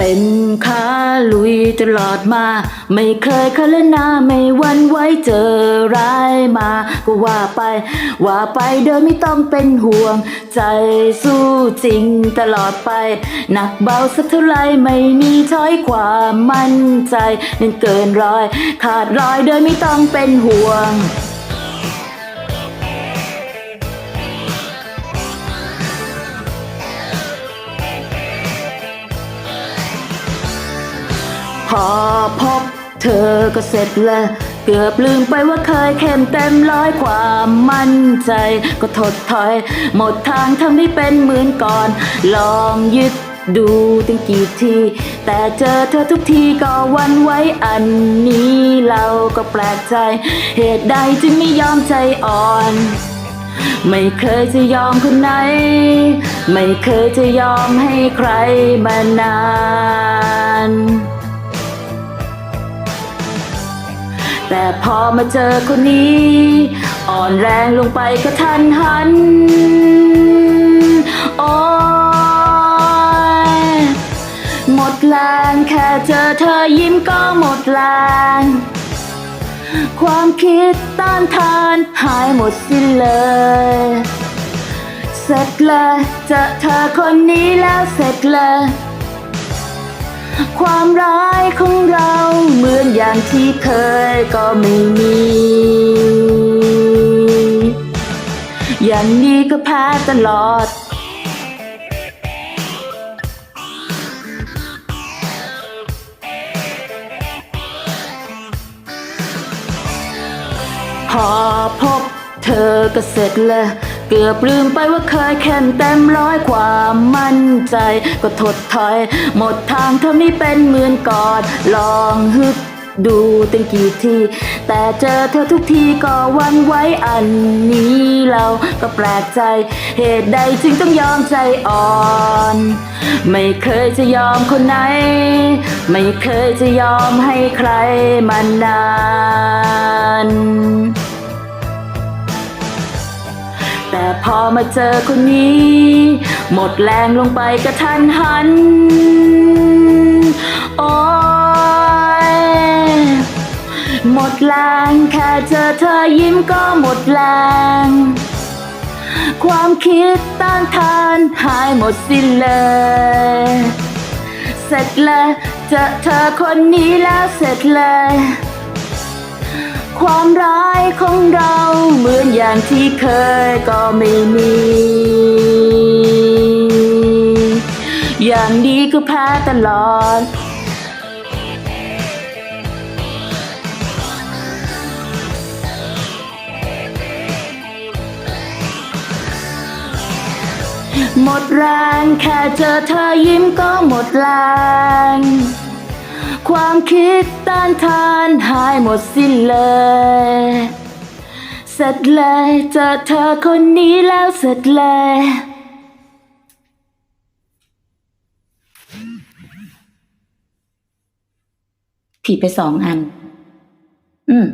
เป็นขาลุยตลอดมา ไม่เคยคาละนาไม่วันไว้เจอร้ายมา ก็ว่าไป ว่าไปโดยไม่ต้องเป็นห่วง ใจสู้จริงตลอดไป หนักเบาสักเท่าไรไม่มีช้อยความมั่นใจนั่นเกินร้อย ขาดรอยโดยไม่ต้องเป็นห่วง พอพบเธอก็เสร็จแล้วเกือบลืมไปว่าเคยเข้มเต็มร้อยความมั่นใจ ก็ถดถอย หมดทางทำให้เป็นเหมือนก่อน ลองยึดดูตั้งกี่ที แต่เจอเธอทุกทีก็วันไว้อันนี้เราก็แปลกใจ เหตุใดจึงไม่ยอมใจอ่อน ไม่เคยจะยอมคนไหน ไม่เคยจะยอมให้ใครมานาน แต่พอมาเจอคนนี้ อ่อนแรงลงไปกระทันหัน โอ้ยหมดแรงแค่เจอเธอยิ้มก็หมดแรง ความคิดต้านทานหายหมดสิ้นเลย เสร็จเลยเจอเธอคนนี้แล้วเสร็จเลย ความร้ายของเราเหมือนอย่างที่เคยก็ไม่มี อย่างนี้ก็แพ้ตลอดพอพบเธอก็เสร็จเลย เกือบลืมไปว่าเคยแข่งเต็มร้อยความมั่นใจ ก็ถดถอย หมดทางเธอไม่เป็นเหมือนก่อนลองฮึดดูตั้งกี่ที แต่เจอเธอทุกทีก็วันไว้อันนี้เราก็แปลกใจ เหตุใดจึงต้องยอมใจอ่อน ไม่เคยจะยอมคนไหน ไม่เคยจะยอมให้ใครมานาน อมาเจอคนนี้ หมดแรงลงไปกระทันหัน โอ้ยหมดแรงแค่เจอเธอยิ้มก็หมดแรง ความคิดต้านทานหายหมดสิ้นเลย เสร็จเลยเจอเธอคนนี้แล้วเสร็จเลย ความร้ายของเราเหมือนอย่างที่เคยก็ไม่มี อย่างดีก็แพ้ตลอดหมดแรงแค่เจอเธอยิ้มก็หมดแรง ความคิดต้านทานหายหมดสิ้นเลยเสร็จเลยเจอเธอคนนี้แล้วเสร็จเลยผิดไปสองอัน อืม